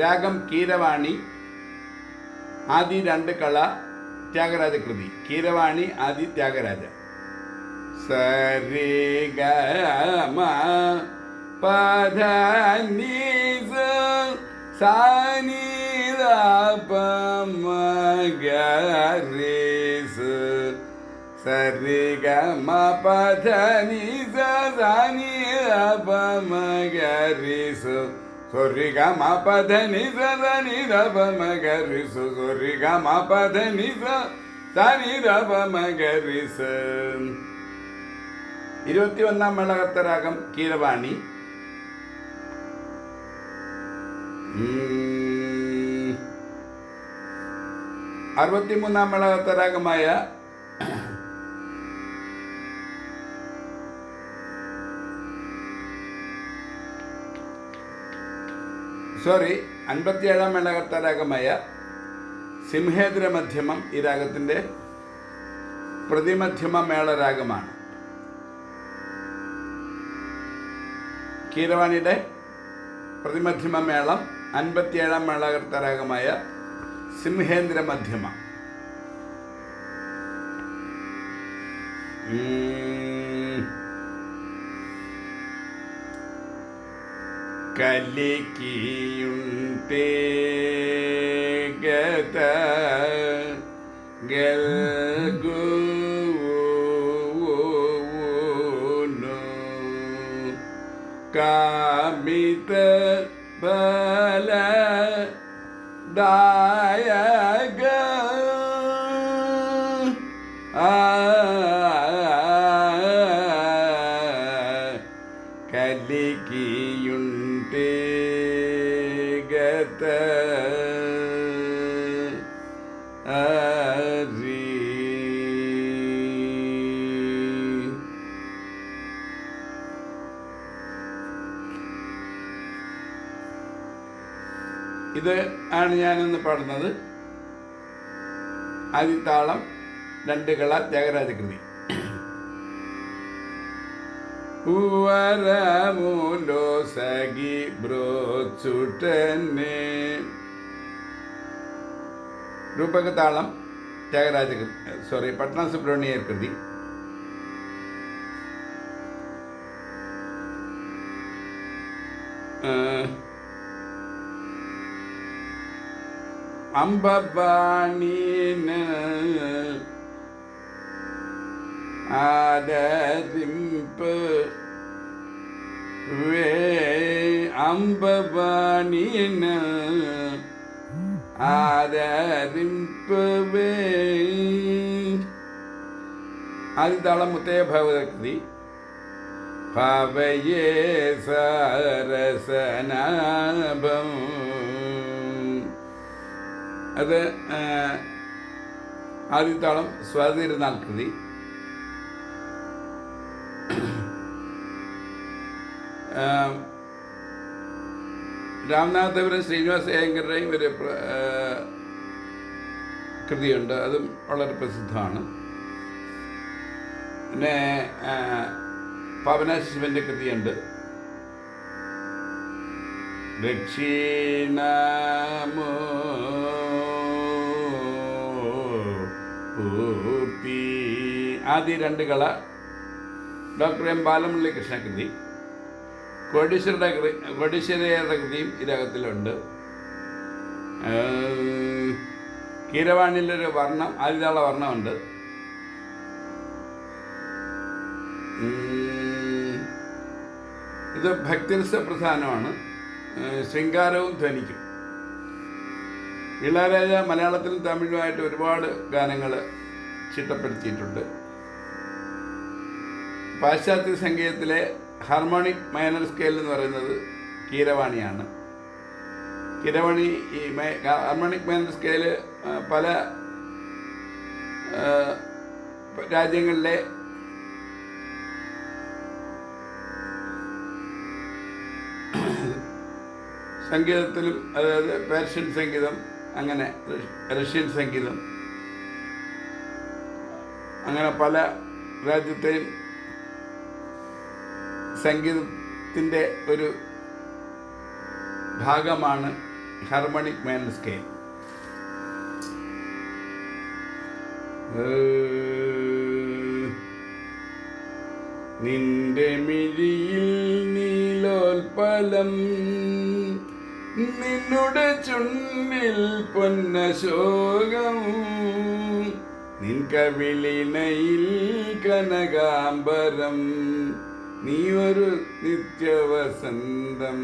രാഗം കീരവാണി ആദി രണ്ട് കള ത്യാഗരാജ കൃതി കീരവാണി ആദി ത്യാഗരാജ സരി ഗ മ പധ നി സ സാ നി ര പ മ ഗ രി സ സരി ഗ മ പധ നി സ സാ നി ര പ മ ഗ രി സ സൊരി ഗ മ പധ നി സ സ നി ര പ മ ഗ രി സ സൊരി ഗ മ പധ നി സ സ നി ര പ മ ഗ രി സ ഇരുപത്തിയൊന്നാം മേളകത്തരാഗം കീരവാണി ഉം. അറുപത്തിമൂന്നാം മേളകത്തരാഗമായ സോറി അൻപത്തിയേഴാം മേളകത്തരാഗമായ സിംഹേന്ദ്ര മധ്യമം ഈ രാഗത്തിന്റെ പ്രതിമധ്യമ മേളരാഗമാണ്. കീരവാണിയുടെ പ്രതിമധ്യമ മേളം അൻപത്തിയേഴാം മേളകർത്തരാഗമായ സിംഹേന്ദ്ര മധ്യമ കലിക്കിയുണ്ടേ ഗത ഗൽഗുനു കാമിത ബല ദായക പാടുന്നത് ആദിത്താളം രണ്ട് കള ത്യാഗരാജകൃതി. പൂവരമുലോ സഖി ബ്രോച്ചുട്ടനെ രൂപകതാളം ത്യാഗരാജ സോറി പട്ന സുബ്രഹ്മണ്യർ കൃതി. ഏഹ്, அம்பபாணின ஆடதிம்பு. வே அம்பபாணின ஆதரிம்பவே அதிதள முத்தே பகவதகதி பவயே சரசனாபம் അത് ആദ്യത്താളം സ്വാതിരുന്നാൾ കൃതി രാംനാഥപുരം ശ്രീനിവാസ അയ്യങ്കരുടെയും ഒരു കൃതിയുണ്ട്. അതും വളരെ പ്രസിദ്ധമാണ്. പിന്നെ പാവന കൃതിയുണ്ട്. ദക്ഷിണമോ ആദ്യ രണ്ട് കള ഡോക്ടർ എം ബാലമുരളി കൃഷ്ണകൃതി കോടീശ്വരുടെ കോടീശ്വരയുടെ കൃതിയും ഇതിനകത്തിലുണ്ട്. കീരവാണിയിലൊരു വർണം ആദ്യതാള വർണമുണ്ട്. ഇത് ഭക്തിരസ പ്രധാനമാണ് ശൃംഗാരവും ധ്വനിക്കും. ഇളയരാജ മലയാളത്തിലും തമിഴുമായിട്ട് ഒരുപാട് ഗാനങ്ങൾ ചിട്ടപ്പെടുത്തിയിട്ടുണ്ട്. പാശ്ചാത്യ സംഗീതത്തിലെ ഹാർമോണിക് മൈനർ സ്കെയിൽ എന്ന് പറയുന്നത് കീരവാണിയാണ്. കീരവാണി ഈ ഹാർമോണിക് മൈനർ സ്കെയിൽ പല രാജ്യങ്ങളിലെ സംഗീതത്തിലും അതായത് പേർഷ്യൻ സംഗീതം അങ്ങനെ റഷ്- റഷ്യൻ സംഗീതം അങ്ങനെ പല രാജ്യത്തെയും സംഗീതത്തിന്റെ ഒരു ഭാഗമാണ് ഹാർമോണിക് മാൻ സ്കെയിൽ. നിന്റെ മിഴിയിൽ നീലോൽപലം നിന്നുടെ ചുണ്ണിൽ പൊന്നശോകം. നിൻ കവിളിനയിൽ കനകാംബരം നീ ഒരു നിത്യവസന്തം.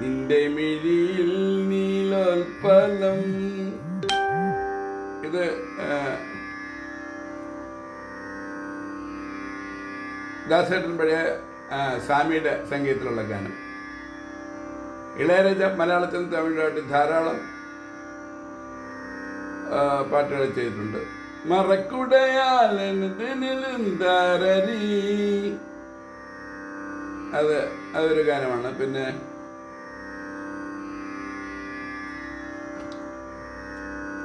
നിന്റെ മിഴിയിൽ നീലോൽപലം ഇത് ദാസേട്ടൻ പഴയ സ്വാമിയുടെ സംഗീതത്തിലുള്ള ഗാനം. ഇളയരാജ മലയാളത്തിനും തമിഴിലായിട്ട് ധാരാളം പാട്ടുകൾ ചെയ്തിട്ടുണ്ട്. മറക്കുടയാലെന്താരരി അത് അതൊരു ഗാനമാണ്. പിന്നെ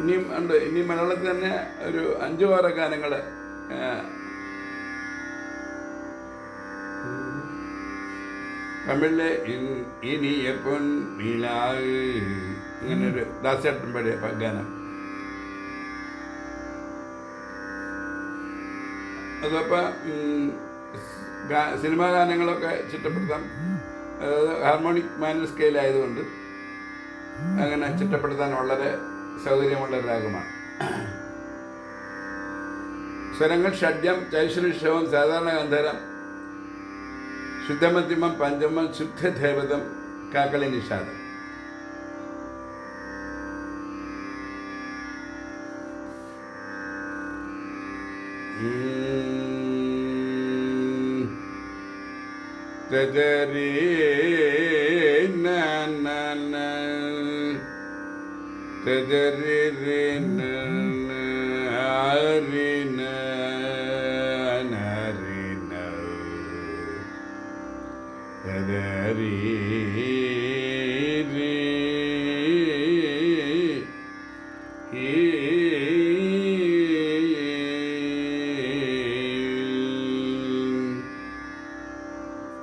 ഇനിയും ഉണ്ട്. ഇനി മലയാളത്തിൽ തന്നെ ഒരു അഞ്ചു ആറ് ഗാനങ്ങൾ തമിഴിലെ ഇനിയ പൊൻ നിലാവ് ഇങ്ങനെ ഒരു ദാസേട്ടൻ പഴയ ഗാനം. അതപ്പോൾ സിനിമാ ഗാനങ്ങളൊക്കെ ചിട്ടപ്പെടുത്താം. ഹാർമോണിക് മാനൽ സ്കെയിലായതുകൊണ്ട് അങ്ങനെ ചിട്ടപ്പെടുത്താൻ വളരെ സൗകര്യമുള്ള രാഗമാണ് സ്വരങ്ങൾ ഷഡ്യം ചൈശ്വരിഷവം സാധാരണ ഗന്ധരം ശുദ്ധമധ്യമം പഞ്ചമം ശുദ്ധദേവതം കാക്കളി നിഷാദം. ഉം. Tejari na na na. Tejari na.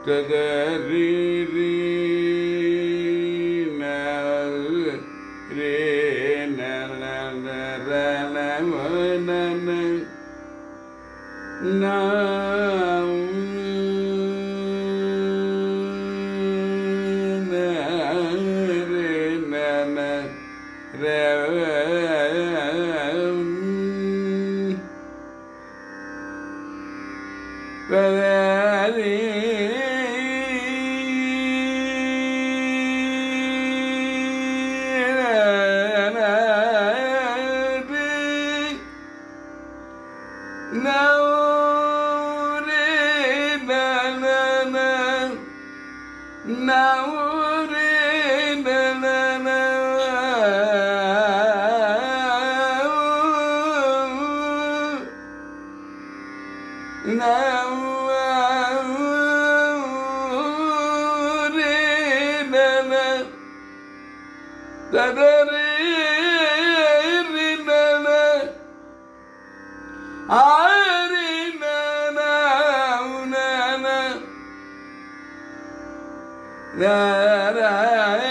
da da veren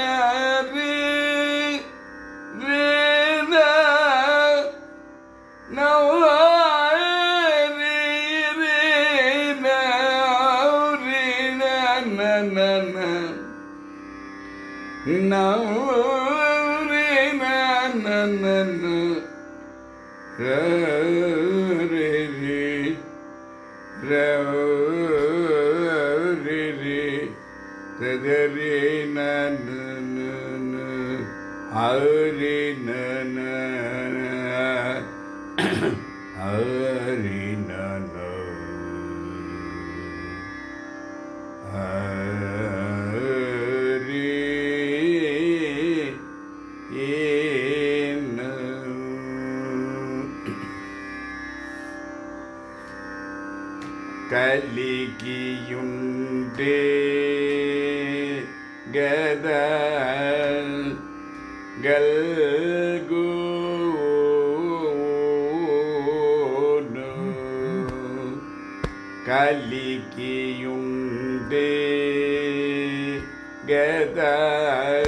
get uh,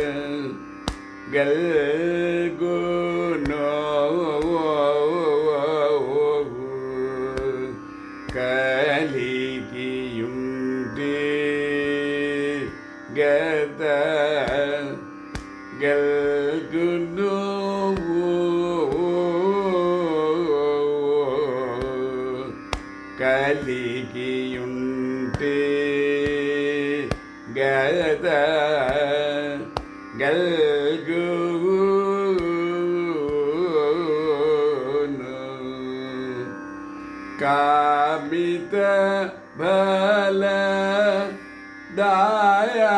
gal कामित भल दाया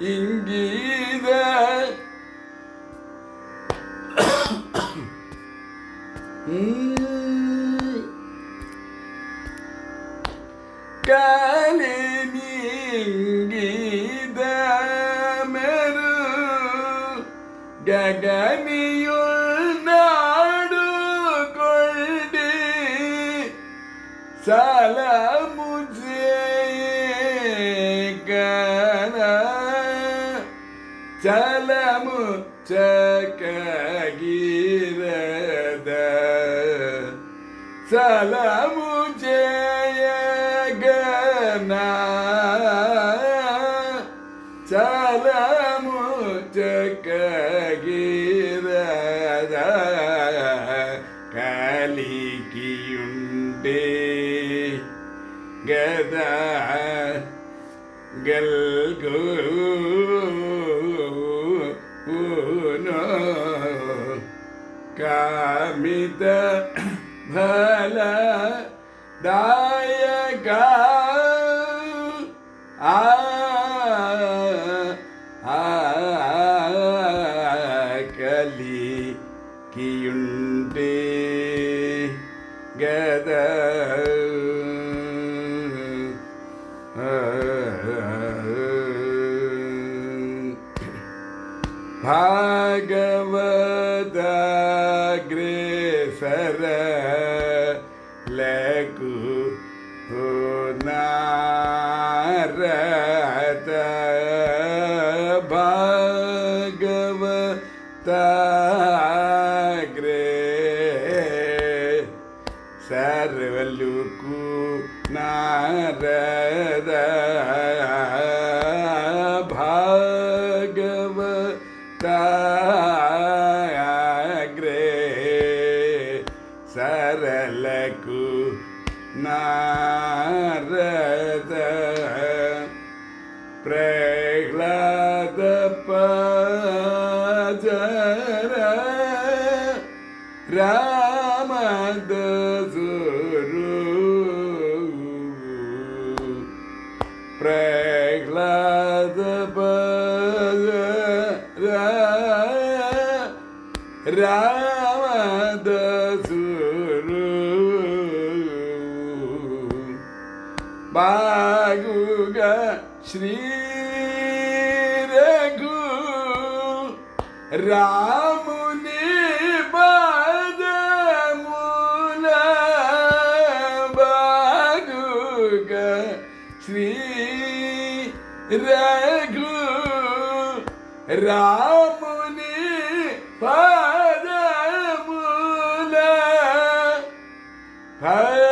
İngiliz സലമു സലമു കാമിത ഭ Ah. ಸರ್ವಲೋಕು ನಾರದ రామదసురు బాగుగా శ్రీ రఘు రాముని పదముల బాగుగా శ్రీ రఘు రా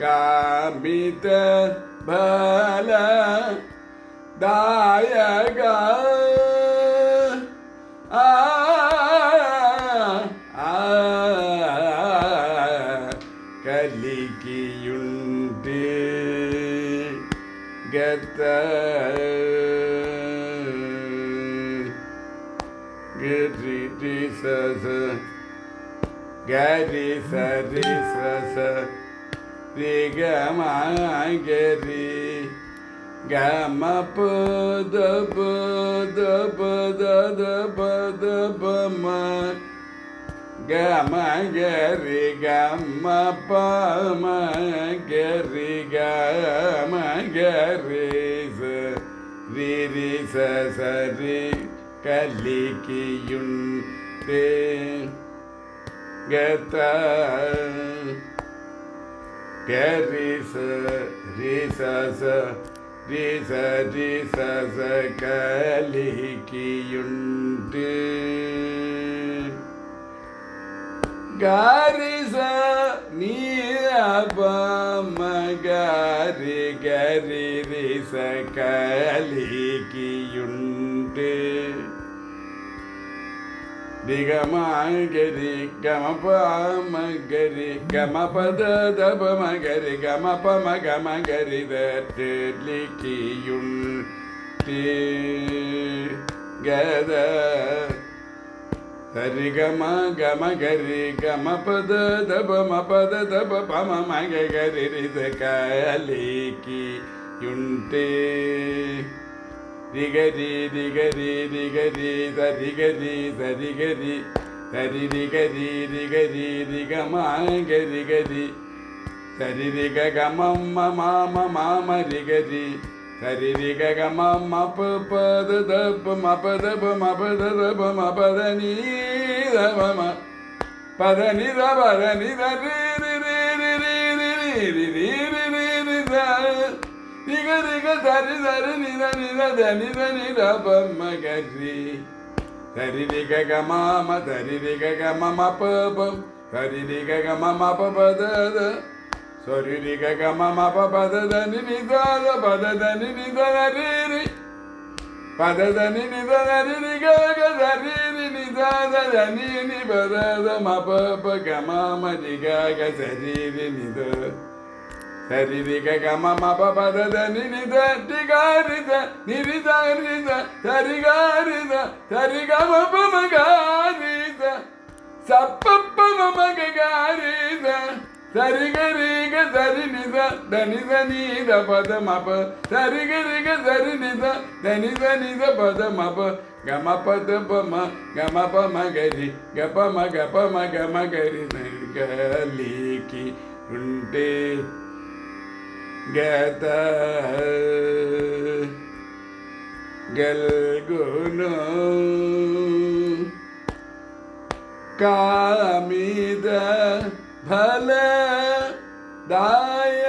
காமித பல ഗരി സരി സസ രി ഗമ ഗരി ഗമ പദ പദ പദ പദ പമ ഗമ ഗരി ഗമ പമ ഗരി ഗമ ഗരി. രി സരി കലിക്കിയുണ്ട് ಗತ ಗರಿಸ ರಿಸ ரிச ரிசச கலிகியுண்டு காரிச நீபம கரி கரி ரிச கலிகியுண்டு திகமாய் கரி கமப மகரி கமபத தப மகரி கமப மக மகரி தீக்கியுள் கத சரி கம கம கரி கம பத தப ம பத தப பம மக கரி ரித கலீக்கி யுண்டே ரிகரி ரிகரி ரிகரி தரிகரி தரிகரி தரி ரிகரி ரிகரி ரிகமாக ரிகரி சரி ரிக கமம் மாம மாம ரிகரி சரி ரிக கமம் மப பது தப்பு மப தப மப தப மபத நீ தப பத நித பத நித ga re ga da ri. Da ri ni da ni pa pa pa da ri ri ga pa pa da da. So ri ri ga ga pa pa da da ni ni da da pa da da ni ni da da ri pa da da ni ni da da ri ri ga ga ni da da ni ni pa da da ma pa pa ga ma ma di ga ga ni da. తరిదిగ గమపద నిరిదిగారిద నిరిదారిద తరిగారిద తరిగమపమగారిద సప్పప్పమగారిద సరిగరిగ సరి నిద ధని నీద పద మప సరిగరిగ సరి నిద ధని నిద పద మప గమ పద పమ గమ పమ గరి గపమ గపమ గమ గరి గలీకి ఉంటే गतः गल्गुनो कामिद भल दाय